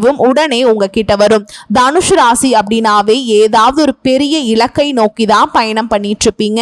பதிவும் உடனே உங்ககிட்ட வரும். தனுஷ் ராசி அப்படின்னாவே ஏதாவது ஒரு பெரிய இலக்கை நோக்கி தான் பயணம் பண்ணிட்டு இருப்பீங்க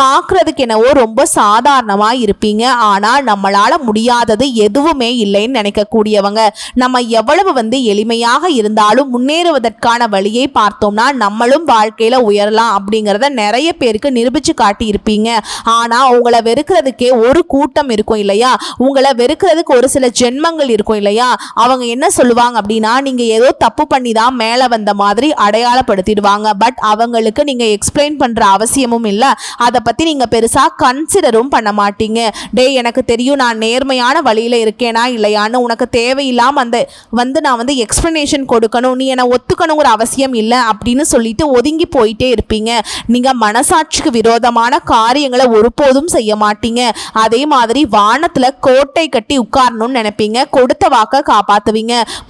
பார்க்கறதுக்கு என்னவோ ரொம்ப சாதாரணமா இருப்பீங்க. ஆனால் நம்மளால முடியாதது எதுவுமே இல்லைன்னு நினைக்கக்கூடியவங்க. நம்ம எவ்வளவு வந்து எளிமையாக இருந்தாலும் முன்னேறுவதற்கான வழியை பார்த்தோம்னா நம்மளும் வாழ்க்கையில உயரலாம் அப்படிங்கிறத நிறைய பேருக்கு நிரூபிச்சு காட்டி இருப்பீங்க ஆனா உங்களை வெறுக்கிறதுக்கே ஒரு கூட்டம் இருக்கும் இல்லையா? உங்களை வெறுக்கிறதுக்கு ஒரு சில ஜென்மங்கள் இருக்கும் இல்லையா? அவங்க என்ன சொல்லுவாங்க அப்படின்னா நீங்கள் ஏதோ தப்பு பண்ணி தான் மேலே வந்த மாதிரி அடையாளப்படுத்திடுவாங்க. பட் அவங்களுக்கு நீங்கள் எக்ஸ்பிளைன் பண்ணுற அவசியமும் இல்லை. அதை பற்றி நீங்கள் பெருசாக கன்சிடரும் பண்ண மாட்டீங்க. டேய் எனக்கு தெரியும் நான் நேர்மையான வழியில் இருக்கேனா இல்லையான்னு உனக்கு தேவையில்லாமல் அந்த வந்து நான் வந்து எக்ஸ்பிளனேஷன் கொடுக்கணும் நீ என்னை ஒத்துக்கணுங்கிற அவசியம் இல்லை அப்படின்னு சொல்லிட்டு ஒதுங்கி போயிட்டே இருப்பீங்க. நீங்கள் மனசாட்சிக்கு விரோதமான காரியங்களை ஒருபோதும் செய்ய மாட்டீங்க. அதே மாதிரி வானத்தில் கோட்டை கட்டி உட்காரணும்னு நினைப்பீங்க. கொடுத்த வாக்க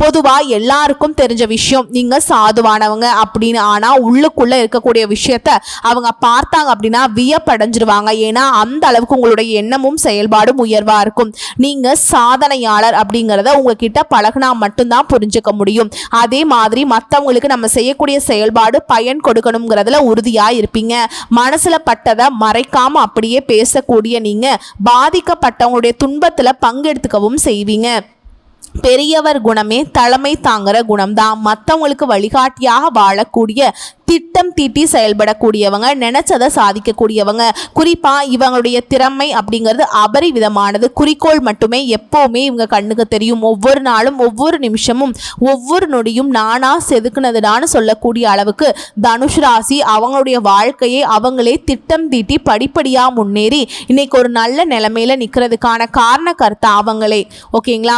பொதுவாக பொதுவா எல்லாருக்கும் தெரிஞ்ச விஷயம் நீங்க சாதுவானவங்க அப்படின்னு ஆனா உள்ளுக்குள்ள இருக்கக்கூடிய விஷயத்த அவங்க பார்த்தாங்க அப்படின்னா வியப்படைஞ்சிருவாங்க. ஏன்னா அந்த அளவுக்கு உங்களுடைய எண்ணமும் செயல்பாடும் உயர்வா இருக்கும். நீங்க சாதனையாளர் அப்படிங்கிறத உங்ககிட்ட பழகுனா மட்டும்தான் புரிஞ்சுக்க முடியும். அதே மாதிரி மற்றவங்களுக்கு நம்ம செய்யக்கூடிய செயல்பாடு பயன் கொடுக்கணுங்கிறதுல உறுதியா இருப்பீங்க. மனசுல பட்டதை மறைக்காம அப்படியே பேசக்கூடிய நீங்க பாதிக்கப்பட்டவங்களுடைய துன்பத்துல பங்கெடுத்துக்கவும் செய்வீங்க. பெரியவர் குணமே தலைமை தாங்குற குணம்தான். மற்றவங்களுக்கு வழிகாட்டியாக வாழக்கூடிய திட்டம் தீட்டி செயல்படக்கூடியவங்க நினைச்சதை சாதிக்கக்கூடியவங்க குறிப்பா இவங்களுடைய திறமை அப்படிங்கிறது அபரிவிதமானது. குறிக்கோள் மட்டுமே எப்பவுமே இவங்க கண்ணுக்கு தெரியும். ஒவ்வொரு நாளும் ஒவ்வொரு நிமிஷமும் ஒவ்வொரு நொடியும் நானா செதுக்குனதுடான்னு சொல்லக்கூடிய அளவுக்கு தனுஷ் ராசி அவங்களுடைய வாழ்க்கையை அவங்களே திட்டம் தீட்டி படிப்படியா முன்னேறி இன்னைக்கு ஒரு நல்ல நிலைமையில நிக்கிறதுக்கான காரண கருத்தை அவங்களே. ஓகேங்களா?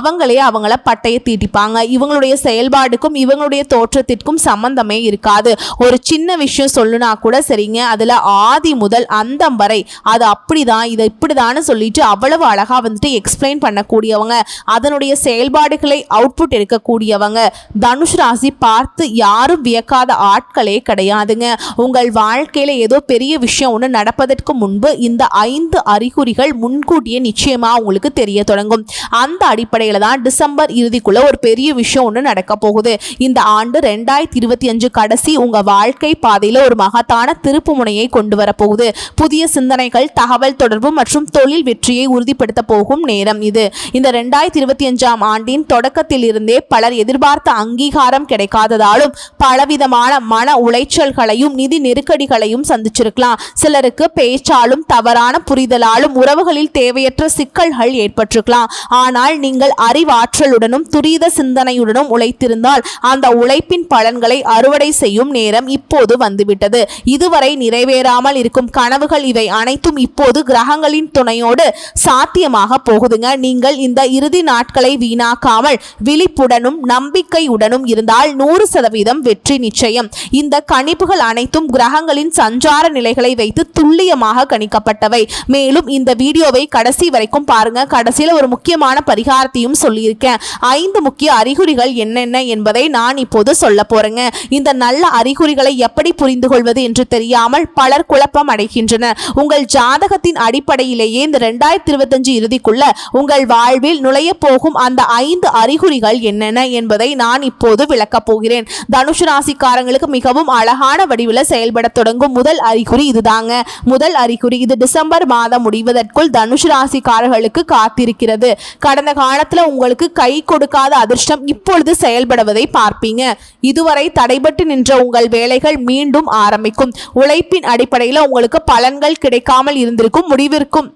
அவங்களே அவங்கள பட்டையை தீட்டிப்பாங்க. இவங்களுடைய செயல்பாடுக்கும் இவங்களுடைய தோற்றத்திற்கும் சம்பந்தமே இருக்காது. ஒரு சின்ன விஷயம் சொல்லுனா கூட சரிங்க. அதில் ஆதி முதல் அந்தம் வரை அது அப்படிதான் இதை இப்படிதான்னு சொல்லிட்டு அவ்வளவு அழகாக வந்துட்டு எக்ஸ்பிளைன் பண்ணக்கூடியவங்க அதனுடைய செயல்பாடுகளை அவுட்புட் எடுக்கக்கூடியவங்க தனுஷ் ராசி பார்த்து யாரும் வியக்காத ஆட்களே கிடையாதுங்க. உங்கள் வாழ்க்கையில் ஏதோ பெரிய விஷயம் ஒன்று நடப்பதற்கு முன்பு இந்த ஐந்து அறிகுறிகள் முன்கூட்டியே நிச்சயமாக உங்களுக்கு தெரிய தொடங்கும். அந்த அடிப்படையில் தான் டிசம்பர் இறுதிக்குள்ள ஒரு பெரிய விஷயம் ஒன்று நடக்க போகுது. இந்த ஆண்டு ரெண்டாயிரத்தி இருபத்தி அஞ்சு கடைசி உங்க வாழ்க்கை பாதையில ஒரு மகத்தான திருப்பு முனையை கொண்டு வரப்போகுது புதிய சிந்தனைகள் தகவல் தொடர்பு மற்றும் தொழில் வெற்றியை உறுதிப்படுத்த போகும் நேரம் இது. இந்த ரெண்டாயிரத்தி இருபத்தி அஞ்சாம் ஆண்டின் தொடக்கத்தில் இருந்தே பலர் எதிர்பார்த்த அங்கீகாரம் கிடைக்காததாலும் பலவிதமான மன உளைச்சல்களையும் நிதி நெருக்கடிகளையும் சந்திச்சிருக்கலாம். சிலருக்கு பேச்சாலும் தவறான புரிதலாலும் உறவுகளில் தேவையற்ற சிக்கல்கள் ஏற்பட்டிருக்கலாம். ஆனால் நீங்கள் அறிவாற்றலுடனும் துரித சிந்தனையுடனும் உழைத்திருந்தால் அந்த உழைப்பின் பலன்களை அறுவடை செய்யும் நேரம் இப்போது வந்துவிட்டது. இதுவரை நிறைவேறாமல் இருக்கும் கனவுகள் இவை அனைத்தும் இப்போது கிரகங்களின் துணையோடு சாத்தியமாக போகுதுங்க. நீங்கள் இந்த இறுதி நாட்களை வீணாக்காமல் விழிப்புடனும் நம்பிக்கையுடனும் இருந்தால் நூறு சதவீதம் வெற்றி நிச்சயம். இந்த கணிப்புகள் அனைத்தும் கிரகங்களின் சஞ்சார நிலைகளை வைத்து துல்லியமாக கணிக்கப்பட்டவை. மேலும் இந்த வீடியோவை கடைசி வரைக்கும் பாருங்க. கடைசியில் ஒரு முக்கியமான பரிகாரத்தையும் சொல்லியிருக்கேன். ஐந்து முக்கிய அறிகுறிகள் என்னென்ன என்பதை நான் இப்போது சொல்ல போறேங்க. இந்த நல்ல அறிகுறிகளை எப்படி புரிந்து கொள்வது என்று தெரியாமல் பலர் குழப்பம் அடைகின்றனர். உங்கள் ஜாதகத்தின் அடிப்படையிலேயே இந்த ரெண்டாயிரத்தி இருபத்தஞ்சு இறுதிக்குள்ள உங்கள் வாழ்வில் நுழைய போகும் அந்த ஐந்து அறிகுறிகள் என்னென்ன என்பதை நான் இப்போது விளக்கப் போகிறேன். தனுஷ் ராசிக்காரங்களுக்கு மிகவும் அழகான வடிவில் செயல்பட தொடங்கும் முதல் அறிகுறி இதுதாங்க. முதல் அறிகுறி இது டிசம்பர் மாதம் முடிவதற்குள் தனுஷ் ராசிக்காரர்களுக்கு காத்திருக்கிறது. கடந்த காலத்தில் உங்களுக்கு கை கொடுக்காத அதிர்ஷ்டம் இப்பொழுது செயல்படுவதை பார்ப்பீங்க. இதுவரை தடைபட்டு நின்ற உங்கள் வேலைகள் மீண்டும் ஆரம்பிக்கும். உழைப்பின் அடிப்படையில் உங்களுக்கு பலன்கள் கிடைக்காமல் இருந்திருக்கும் முடிவிற்கும்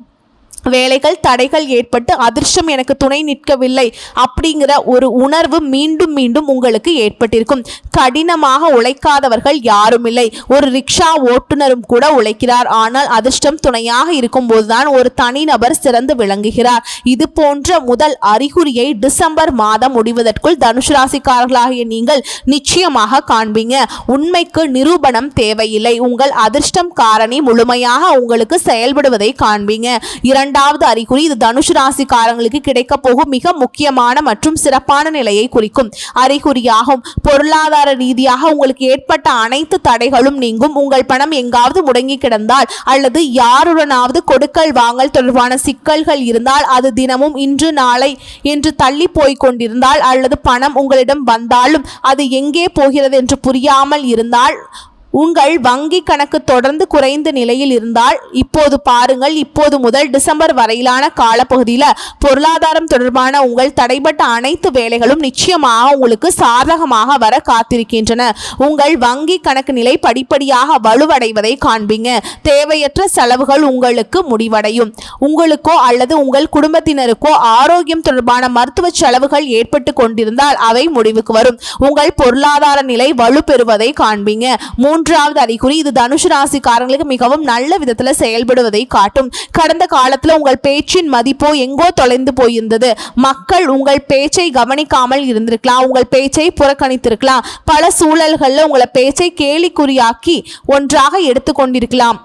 வேலைகள் தடைகள் ஏற்பட்டு அதிர்ஷ்டம் எனக்கு துணை நிற்கவில்லை அப்படிங்கிற ஒரு உணர்வு மீண்டும் மீண்டும் உங்களுக்கு ஏற்பட்டிருக்கும். கடினமாக உழைக்காதவர்கள் யாரும் இல்லை. ஒரு ரிக்ஷா ஓட்டுநரும் கூட உழைக்கிறார். ஆனால் அதிர்ஷ்டம் துணையாக இருக்கும் போதுதான் ஒரு தனிநபர் சிறந்து விளங்குகிறார். இது போன்ற முதல் அறிகுறியை டிசம்பர் மாதம் முடிவதற்குள் தனுஷ் ராசிக்காரர்களாகிய நீங்கள் நிச்சயமாக காண்பீங்க. உண்மைக்கு நிரூபணம் தேவையில்லை. உங்கள் அதிர்ஷ்டம் காரணி முழுமையாக உங்களுக்கு செயல்படுவதை காண்பீங்க. இரண்டாவது அறிகுறி இது தனுஷ் ராசிக்காரங்களுக்கு கிடைக்க போகும் மிக முக்கியமான மற்றும் சிறப்பான நிலையை குறிக்கும். அறிகுறியாகும் பொருளாதார ரீதியாக உங்களுக்கு ஏற்பட்ட அனைத்து தடைகளும் நீங்கும். உங்கள் பணம் எங்காவது முடங்கி கிடந்தால் அல்லது யாருடனாவது கொடுக்கல் வாங்கல் தொடர்பான சிக்கல்கள் இருந்தால் அது தினமும் இன்று நாளை என்று தள்ளி போய் கொண்டிருந்தால் அல்லது பணம் உங்களிடம் வந்தாலும் அது எங்கே போகிறது என்று புரியாமல் இருந்தால் உங்கள் வங்கி கணக்கு தொடர்ந்து குறைந்த நிலையில் இருந்தால் இப்போது பாருங்கள் இப்போது முதல் டிசம்பர் வரையிலான காலப்பகுதியில் பொருளாதாரம் தொடர்பான உங்கள் தடைப்பட்ட அனைத்து வேலைகளும் நிச்சயமாக உங்களுக்கு சாதகமாக வர காத்திருக்கின்றன. உங்கள் வங்கி கணக்கு நிலை படிப்படியாக வலுவடைவதை காண்பீங்க. தேவையற்ற செலவுகள் உங்களுக்கு முடிவடையும். உங்களுக்கோ அல்லது உங்கள் குடும்பத்தினருக்கோ ஆரோக்கியம் தொடர்பான மருத்துவ செலவுகள் ஏற்பட்டு கொண்டிருந்தால் அவை முடிவுக்கு வரும். உங்கள் பொருளாதார நிலை வலுப்பெறுவதை காண்பீங்க. மூன்றாவது அறிகுறி இது தனுஷு ராசிக்காரங்களுக்கு மிகவும் நல்ல விதத்துல செயல்படுவதை காட்டும். கடந்த காலத்துல உங்கள் பேச்சின் மதிப்போ எங்கோ தொலைந்து போயிருந்தது. மக்கள் உங்கள் பேச்சை கவனிக்காமல் இருந்திருக்கலாம் உங்கள் பேச்சை புறக்கணித்திருக்கலாம். பல சூழல்கள்ல உங்களை பேச்சை கேலிக்குறியாக்கி ஒன்றாக எடுத்துக்கொண்டிருக்கலாம்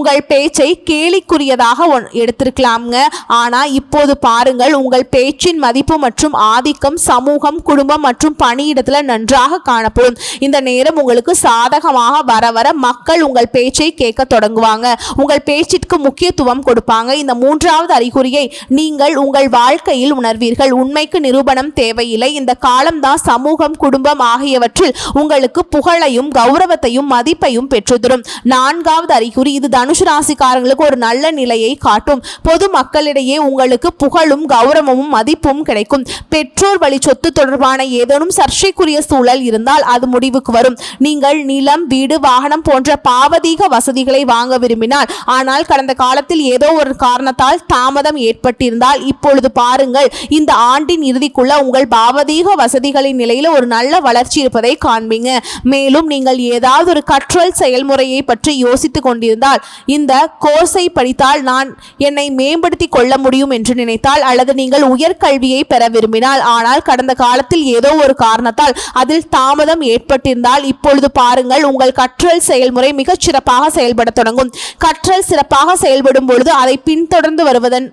உங்கள் பேச்சை கேலிக்குரியதாக ஒன் எடுத்திருக்கலாம்ங்க. ஆனால் இப்போது பாருங்கள் உங்கள் பேச்சின் மதிப்பு மற்றும் ஆதிக்கம் சமூகம் குடும்பம் மற்றும் பணியிடத்தில் நன்றாக காணப்படும். இந்த நேரம் உங்களுக்கு சாதகமாக வர வர மக்கள் உங்கள் பேச்சை கேட்க தொடங்குவாங்க. உங்கள் பேச்சிற்கு முக்கியத்துவம் கொடுப்பாங்க. இந்த மூன்றாவது அறிகுறியை நீங்கள் உங்கள் வாழ்க்கையில் உணர்வீர்கள். உண்மைக்கு நிரூபணம் தேவையில்லை. இந்த காலம்தான் சமூகம் குடும்பம் ஆகியவற்றில் உங்களுக்கு புகழையும் கௌரவத்தையும் மதிப்பையும் பெற்றுதரும் நான்காவது அறிகுறி இதுதான். தனுஷு ராசிக்காரங்களுக்கு ஒரு நல்ல நிலையை காட்டும். பொது மக்களிடையே உங்களுக்கு புகழும் கௌரவமும் மதிப்பும் கிடைக்கும். பெற்றோர் வழி சொத்து தொடர்பான ஏதேனும் சர்ச்சைக்குரிய சூழல் இருந்தால் அது முடிவுக்கு வரும். நீங்கள் நிலம் வீடு வாகனம் போன்ற பாவதீக வசதிகளை வாங்க விரும்பினால் ஆனால் கடந்த காலத்தில் ஏதோ ஒரு காரணத்தால் தாமதம் ஏற்பட்டிருந்தால் இப்பொழுது பாருங்கள் இந்த ஆண்டின் இறுதிக்குள்ள உங்கள் பாவதீக வசதிகளின் நிலையில் ஒரு நல்ல வளர்ச்சி இருப்பதை காண்பீங்க. மேலும் நீங்கள் ஏதாவது ஒரு கற்றல் செயல்முறையை பற்றி யோசித்துக் கொண்டிருந்தால் இந்த கோர்ஸை படித்தால் நான் என்னை மேம்படுத்தி கொள்ள முடியும் என்று நினைத்தால் அல்லது நீங்கள் உயர்கல்வியை பெற விரும்பினால். ஆனால் கடந்த காலத்தில் ஏதோ ஒரு காரணத்தால் அதில் தாமதம் ஏற்பட்டிருந்தால் இப்பொழுது பாருங்கள் உங்கள் கற்றல் செயல்முறை மிகச் சிறப்பாக செயல்பட தொடங்கும். கற்றல் சிறப்பாக செயல்படும் பொழுது அதை பின்தொடர்ந்து வருவதன்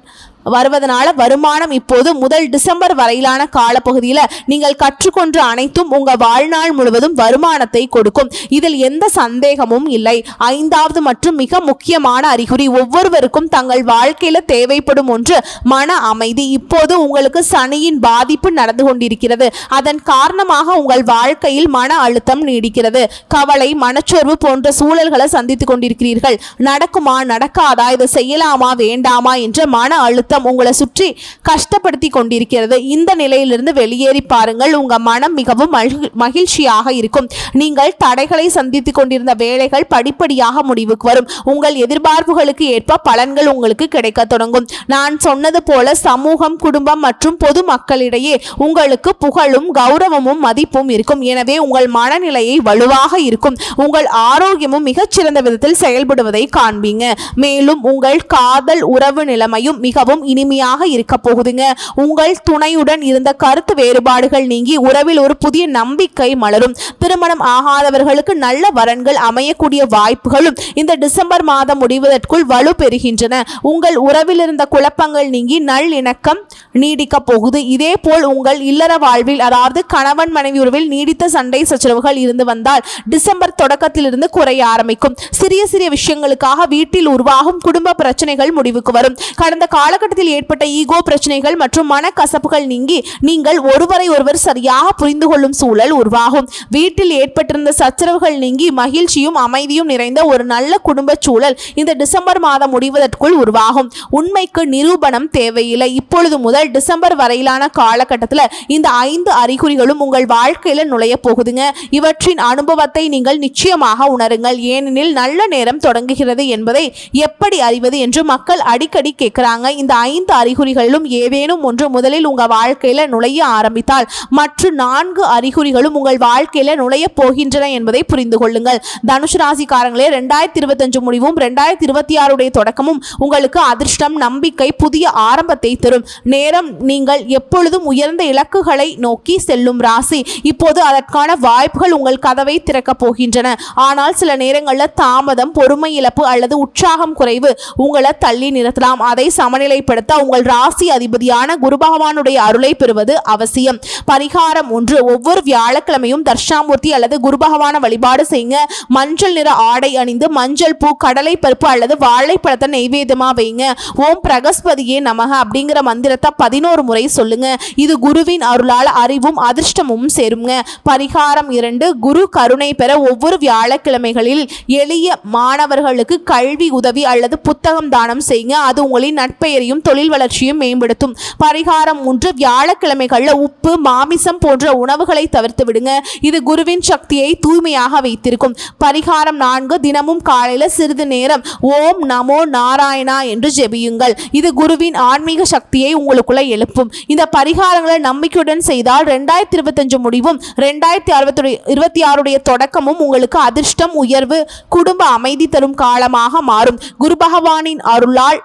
வருவதனால வருமானம் இப்போது முதல் டிசம்பர் வரையிலான காலப்பகுதியில் நீங்கள் கற்றுக்கொண்ட அனைத்தும் உங்க வாழ்நாள் முழுவதும் வருமானத்தை கொடுக்கும். இதில் எந்த சந்தேகமும் இல்லை. ஐந்தாவது மற்றும் மிக முக்கியமான அறிகுறி ஒவ்வொருவருக்கும் தங்கள் வாழ்க்கையில் தேவைப்படும் ஒன்று மன அமைதி. இப்போது உங்களுக்கு சனியின் பாதிப்பு நடந்து கொண்டிருக்கிறது. அதன் காரணமாக உங்கள் வாழ்க்கையில் மன அழுத்தம் நீடிக்கிறது. கவலை மனச்சோர்வு போன்ற சூழல்களை சந்தித்துக் கொண்டிருக்கிறீர்கள். நடக்குமா நடக்காதா இதை செய்யலாமா வேண்டாமா என்ற மன அழுத்தம் உங்களை சுற்றி கஷ்டப்படுத்தி கொண்டிருக்கிறது. இந்த நிலையிலிருந்து வெளியேறி பாருங்கள். உங்க மனம் மிகவும் மகிழ்- மகிழ்ச்சியாக இருக்கும். நீங்கள் தடைகளை சந்தித்துக் கொண்டிருந்த வேலைகள் படிப்படியாக முடிவுக்கு வரும். உங்கள் எதிர்பார்ப்புகளுக்கு ஏற்ப பலன்கள் உங்களுக்கு கிடைக்க தொடங்கும். நான் சொன்னது போல சமூகம் குடும்பம் மற்றும் பொது மக்களிடையே உங்களுக்கு புகழும் கௌரவமும் மதிப்பும் இருக்கும். எனவே உங்கள் மனநிலையை வலுவாக இருக்கும். உங்கள் ஆரோக்கியமும் மிகச்சிறந்த விதத்தில் செயல்படுவதை காண்பீங்க. மேலும் உங்கள் காதல் உறவு நிலைமையும் மிகவும் மிகவும் இனிமையாக இருக்க போகுதுங்க. உங்கள் துணையுடன் இருந்த கருத்து வேறுபாடுகள் நீங்கி உறவில் ஒரு புதிய நம்பிக்கை மலரும். திருமணம் ஆகாதவர்களுக்கு நல்ல வரன்கள் அமையக்கூடிய வாய்ப்புகளும் இந்த டிசம்பர் மாதம் முடிவதற்குள் வலு பெறுகின்றன. உங்கள் உறவில் இருந்த குழப்பங்கள் நீங்கி நல்லிணக்கம் நீடிக்க போகுது. இதே போல் உங்கள் இல்லற வாழ்வில் அதாவது கணவன் மனைவி உறவில் நீடித்த சண்டை சச்சரவுகள் இருந்து வந்தால் டிசம்பர் தொடக்கத்திலிருந்து குறைய ஆரம்பிக்கும். சிறிய சிறிய விஷயங்களுக்காக வீட்டில் உருவாகும் குடும்ப பிரச்சனைகள் முடிவுக்கு வரும். கடந்த காலகட்ட காலகட்டத்தில் ஏற்பட்ட ஈகோ பிரச்சனைகள் மற்றும் மனக்கசப்புகள் நீங்கி நீங்கள் ஒருவரை ஒருவர் சரியாக புரிந்து கொள்ளும் சூழல் உருவாகும். வீட்டில் ஏற்பட்டிருந்த சச்சரவுகள் நீங்கி மகிழ்ச்சியும் அமைதியும் நிறைந்த ஒரு நல்ல குடும்ப சூழல் இந்த டிசம்பர் மாதம் முடிவதற்குள் உருவாகும். உண்மைக்கு நிரூபணம் தேவையில்லை. இப்பொழுது முதல் டிசம்பர் வரையிலான காலகட்டத்தில் இந்த ஐந்து அறிகுறிகளும் உங்கள் வாழ்க்கையில் நுழைய போகுதுங்க. இவற்றின் அனுபவத்தை நீங்கள் நிச்சயமாக உணருங்கள். ஏனெனில் நல்ல நேரம் தொடங்குகிறது என்பதை எப்படி அறிவது என்று மக்கள் அடிக்கடி கேட்குறாங்க இந்த ஐந்து அறிகுறிகளிலும் ஏதேனும் ஒன்று முதலில் உங்க வாழ்க்கையில நுழைய ஆரம்பித்தால் மற்ற நான்கு அறிகுறிகளும் உங்கள் வாழ்க்கையில நுழைய போகின்றன என்பதை புரிந்து கொள்ளுங்கள். தனுஷ் ராசிக்காரங்களே ரெண்டாயிரத்தி இருபத்தஞ்சு முடிவும் ரெண்டாயிரத்தி இருபத்தி ஆறுடைய தொடக்கமும் உங்களுக்கு அதிர்ஷ்டம் நம்பிக்கை புதிய ஆரம்பத்தை தரும். நேரம் நீங்கள் எப்பொழுதும் உயர்ந்த இலக்குகளை நோக்கி செல்லும் ராசி. இப்போது அதற்கான வாய்ப்புகள் உங்கள் கதவை திறக்கப் போகின்றன. ஆனால் சில நேரங்களில் தாமதம் பொறுமை இழப்பு அல்லது உற்சாகம் குறைவு உங்களை தள்ளி நிறுத்தலாம். அதை சமநிலை சமநிலைப்படுத்த உங்கள் ராசி அதிபதியான குரு பகவானுடைய அருளை பெறுவது அவசியம். பரிகாரம் ஒன்று. ஒவ்வொரு வியாழக்கிழமையும் தர்ஷாமூர்த்தி அல்லது குரு பகவான வழிபாடு செய்யுங்க. மஞ்சள் நிற ஆடை அணிந்து மஞ்சள் பூ கடலை பருப்பு அல்லது வாழைப்பழத்தை நெய்வேத்தியமா வைங்க ஓம் பிரகஸ்பதியே நமக அப்படிங்கிற மந்திரத்தை பதினோரு முறை சொல்லுங்க. இது குருவின் அருளால் அறிவும் அதிர்ஷ்டமும் சேருங்க. பரிகாரம் இரண்டு. குரு கருணை பெற ஒவ்வொரு வியாழக்கிழமைகளில் எளிய மாணவர்களுக்கு கல்வி உதவி அல்லது புத்தகம் தானம் செய்யுங்க. அது உங்களின் நட்பெயரையும் தொழில் வளர்ச்சியும் மேம்படுத்தும். பரிகாரம் ஒன்று வியாழக்கிழமைகளில் உப்பு மாமிசம் போன்ற உணவுகளை தவிர்த்து விடுங்க. இது குருவின் சக்தியை தூய்மையாக வைத்திருக்கும். பரிகாரம் நான்கு தினமும் காலையில் சிறிது நேரம் ஓம் நமோ நாராயணா என்று ஜெபியுங்கள். இது குருவின் ஆன்மீக சக்தியை உங்களுக்குள்ள எழுப்பும். இந்த பரிகாரங்களை நம்பிக்கையுடன் செய்தால் ரெண்டாயிரத்தி இருபத்தஞ்சு முடிவும் ரெண்டாயிரத்தி அறுபத்தி இருபத்தி ஆறுடைய தொடக்கமும் உங்களுக்கு அதிர்ஷ்டம் உயர்வு குடும்ப அமைதி தரும் காலமாக மாறும். குரு பகவானின் அருளால்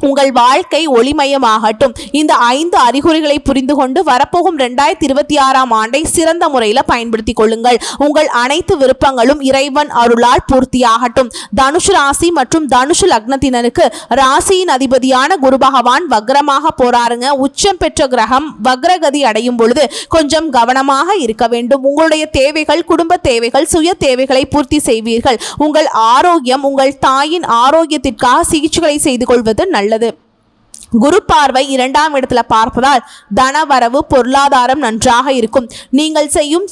உங்கள் வாழ்க்கை ஒளிமயமாகட்டும். இந்த ஐந்து அறிகுறிகளை புரிந்து கொண்டு வரப்போகும் ரெண்டாயிரத்தி இருபத்தி ஆறாம் ஆண்டை சிறந்த முறையில் பயன்படுத்திக் கொள்ளுங்கள். உங்கள் அனைத்து விருப்பங்களும் இறைவன் அருளால் பூர்த்தியாகட்டும். தனுஷு ராசி மற்றும் தனுஷு லக்னத்தினருக்கு ராசியின் அதிபதியான குரு பகவான் வக்ரமாக போறாருங்க. உச்சம் பெற்ற கிரகம் வக்ரகதி அடையும் பொழுது கொஞ்சம் கவனமாக இருக்க வேண்டும். உங்களுடைய தேவைகள் குடும்ப தேவைகள் சுய தேவைகளை பூர்த்தி செய்வீர்கள். உங்கள் ஆரோக்கியம் உங்கள் தாயின் ஆரோக்கியத்திற்காக சிகிச்சைகளை செய்து கொள்வது நல்ல நல்லது. குரு பார்வை இரண்டாம் இடத்துல பார்ப்பதால் தனவரவு பொருளாதாரம் நன்றாக இருக்கும். நீங்கள் செய்யும்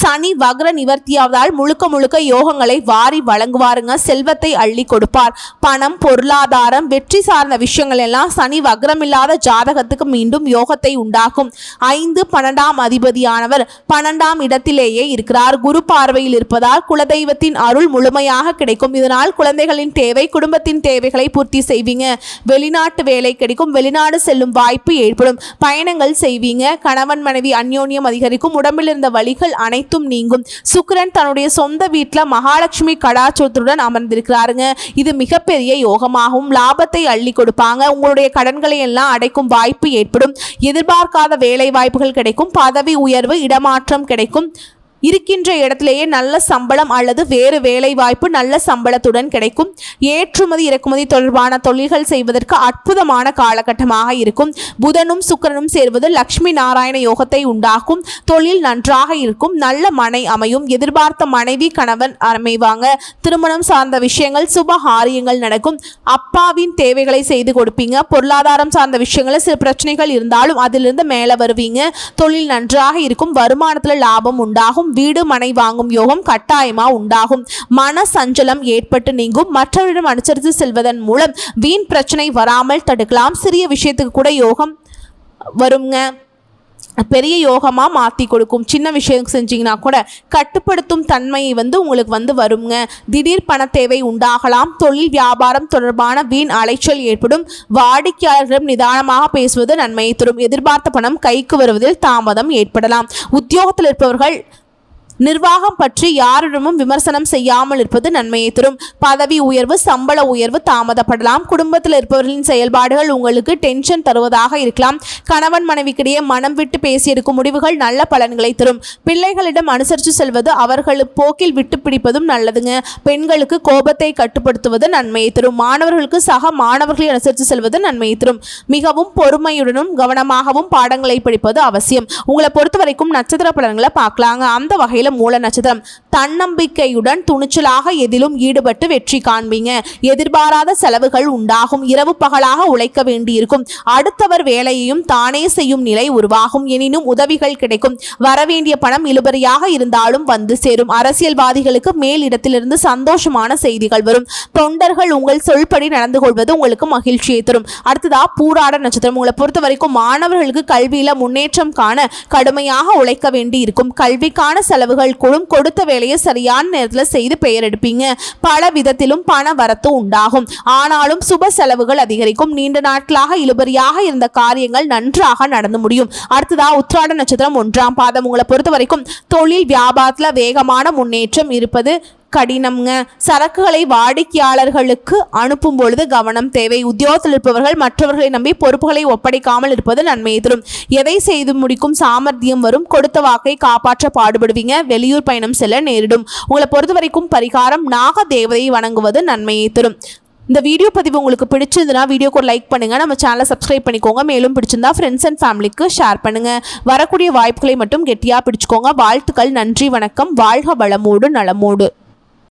சனி வக்ர நிவர்த்தியாவதால் முழுக்க முழுக்க யோகங்களை வாரி வழங்குவாருங்க. செல்வத்தை அள்ளி கொடுப்பார். பணம் பொருளாதாரம் வெற்றி சார்ந்த விஷயங்கள் எல்லாம் சனி வக்ரமில்லாத ஜாதகத்துக்கு மீண்டும் யோகத்தை உண்டாக்கும். ஐந்து பன்னெண்டாம் அதிபதியானவர் பன்னெண்டாம் இடத்திலேயே இருக்கிறார். குரு பார்வையில் இருப்பதால் குலதெய்வத்தின் அருள் முழுமையாக கிடைக்கும். இதனால் குழந்தைகளின் தேவை குடும்பத்தின் தேவைகளை பூர்த்தி செய்வீங்க. வெளிநாட்டு வேலை கிடைக்கும். வெளிநாடு செல்லும் வாய்ப்பு ஏற்படும். பயணங்கள் செய்வீங்க. கணவன் மனைவி அந்யோன்யம் அதிகரிக்கும். உடம்பில் இருந்த வழிகள் அனைத்து அனைத்தும் நீங்கும். சுக்கரன் தன்னுடைய சொந்த வீட்டில் மகாலட்சுமி கடாச்சோத்துடன் அமர்ந்திருக்கிறாருங்க. இது மிகப்பெரிய யோகமாகவும் லாபத்தை அள்ளி கொடுப்பாங்க. உங்களுடைய கடன்களை எல்லாம் அடைக்கும் வாய்ப்பு ஏற்படும். எதிர்பார்க்காத வேலை வாய்ப்புகள் கிடைக்கும். பதவி உயர்வு இடமாற்றம் கிடைக்கும். இருக்கின்ற இடத்திலேயே நல்ல சம்பளம் அல்லது வேறு வேலை வாய்ப்பு நல்ல சம்பளத்துடன் கிடைக்கும். ஏற்றுமதி இறக்குமதி தொடர்பான தொழில்கள் செய்வதற்கு அற்புதமான காலகட்டமாக இருக்கும். புதனும் சுக்கிரனும் சேர்வது லக்ஷ்மி நாராயண யோகத்தை உண்டாக்கும். தொழில் நன்றாக இருக்கும். நல்ல மனை அமையும். எதிர்பார்த்த மனைவி கணவன் அமைவாங்க. திருமணம் சார்ந்த விஷயங்கள் சுப காரியங்கள் நடக்கும். அப்பாவின் தேவைகளை செய்து கொடுப்பீங்க. பொருளாதாரம் சார்ந்த விஷயங்களில் சில பிரச்சனைகள் இருந்தாலும் அதிலிருந்து மேலே வருவீங்க. தொழில் நன்றாக இருக்கும். வருமானத்தில் லாபம் உண்டாகும். வீடு மனை வாங்கும் யோகம் கட்டாயமா உண்டாகும். மன சஞ்சலம் ஏற்பட்டு நீங்கும். மற்றவரிடம் அனுசரித்து செல்வதன் மூலம் வீண் பிரச்சனை வராமல் தடுக்கலாம். சிறிய விஷயத்துக்கு கூட யோகம் வருங்க. பெரிய யோகமாக மாற்றி கொடுக்கும். சின்ன விஷயம் செஞ்சிங்கன்னா கூட கட்டுப்படுத்தும் தன்மையை வந்து உங்களுக்கு வந்து வருங்க. திடீர் பண தேவை உண்டாகலாம். தொழில் வியாபாரம் தொடர்பான வீண் அலைச்சல் ஏற்படும். வாடிக்கையாளர்களிடம் நிதானமாக பேசுவது நன்மையை தரும். எதிர்பார்த்த பணம் கைக்கு வருவதில் தாமதம் ஏற்படலாம். உத்தியோகத்தில் இருப்பவர்கள் நிர்வாகம் பற்றி யாரிடமும் விமர்சனம் செய்யாமல் இருப்பது நன்மையை தரும். பதவி உயர்வு சம்பள உயர்வு தாமதப்படலாம். குடும்பத்தில் இருப்பவர்களின் செயல்பாடுகள் உங்களுக்கு டென்ஷன் தருவதாக இருக்கலாம். கணவன் மனைவிக்கிடையே மனம் விட்டு பேசி எடுக்கும் முடிவுகள் நல்ல பலன்களை தரும். பிள்ளைகளிடம் அனுசரித்து செல்வது அவர்கள் போக்கில் விட்டு பிடிப்பதும் நல்லதுங்க. பெண்களுக்கு கோபத்தை கட்டுப்படுத்துவது நன்மையை தரும். மாணவர்களுக்கு சக மாணவர்களை அனுசரித்து செல்வது நன்மையை தரும். மிகவும் பொறுமையுடனும் கவனமாகவும் பாடங்களை படிப்பது அவசியம். உங்களை பொறுத்த வரைக்கும் நட்சத்திர பலன்களை பார்க்கலாங்க. அந்த வகையில் மூல நட்சத்திரம். தன்னம்பிக்கையுடன் துணிச்சலாக எதிலும் ஈடுபட்டு வெற்றி காண்பீங்க. எதிர்பாராத செலவுகள் உண்டாகும். இரவு பகலாக உழைக்க வேண்டியிருக்கும். அடுத்தவர் வேலையையும் தானே செய்யும் நிலை உருவாகும். எனினும் உதவிகள் கிடைக்கும். வரவேண்டிய பணம் இழுபறியாக இருந்தாலும் வந்து சேரும். அரசியல்வாதிகளுக்கு மேலிடத்திலிருந்து சந்தோஷமான செய்திகள் வரும். தொண்டர்கள் உங்கள் சொல்படி நடந்து கொள்வது உங்களுக்கு மகிழ்ச்சியை தரும். அடுத்ததா பூராட நட்சத்திரம். உங்களை பொறுத்த வரைக்கும் மாணவர்களுக்கு கல்வியில முன்னேற்றம் காண கடுமையாக உழைக்க வேண்டி இருக்கும் கல்விக்கான செலவு செலவுகள் கொடுத்த வேலையை சரியான நேரத்தில் செய்து பெயர் எடுப்பீங்க. பல விதத்திலும் பண வரத்து உண்டாகும். ஆனாலும் சுப செலவுகள் அதிகரிக்கும். நீண்ட நாட்களாக இழுபறியாக இருந்த காரியங்கள் நன்றாக நடந்து முடியும். அடுத்ததா உத்ராட நட்சத்திரம் ஒன்றாம் பாதம். உங்களை பொறுத்த வரைக்கும் தொழில் வியாபாரத்துல வேகமான முன்னேற்றம் இருப்பது கடினம்ங்க. சரக்குகளை வாடிக்கையாளர்களுக்கு அனுப்பும் பொழுது கவனம் தேவை. உத்தியோகத்தில் இருப்பவர்கள் மற்றவர்களை நம்பி பொறுப்புகளை ஒப்படைக்காமல் இருப்பது நன்மையை தரும். எதை செய்து முடிக்கும் சாமர்த்தியம் வரும். கொடுத்த வாக்கை காப்பாற்ற பாடுபடுவீங்க. வெளியூர் பயணம் செல்ல நேரிடும். உங்களை பொறுத்த வரைக்கும் பரிகாரம் நாக தேவதையை வணங்குவது நன்மையை தரும். இந்த வீடியோ பதிவு உங்களுக்கு பிடிச்சிருந்துன்னா வீடியோக்கு ஒரு லைக் பண்ணுங்கள் நம்ம சேனலை சப்ஸ்கிரைப் பண்ணிக்கோங்க. மேலும் பிடிச்சிருந்தா ஃப்ரெண்ட்ஸ் அண்ட் ஃபேமிலிக்கு ஷேர் பண்ணுங்க. வரக்கூடிய வாய்ப்புகளை மட்டும் கெட்டியாக பிடிச்சிக்கோங்க. வாழ்த்துக்கள். நன்றி. வணக்கம். வாழ்க வளமோடு நலமோடு.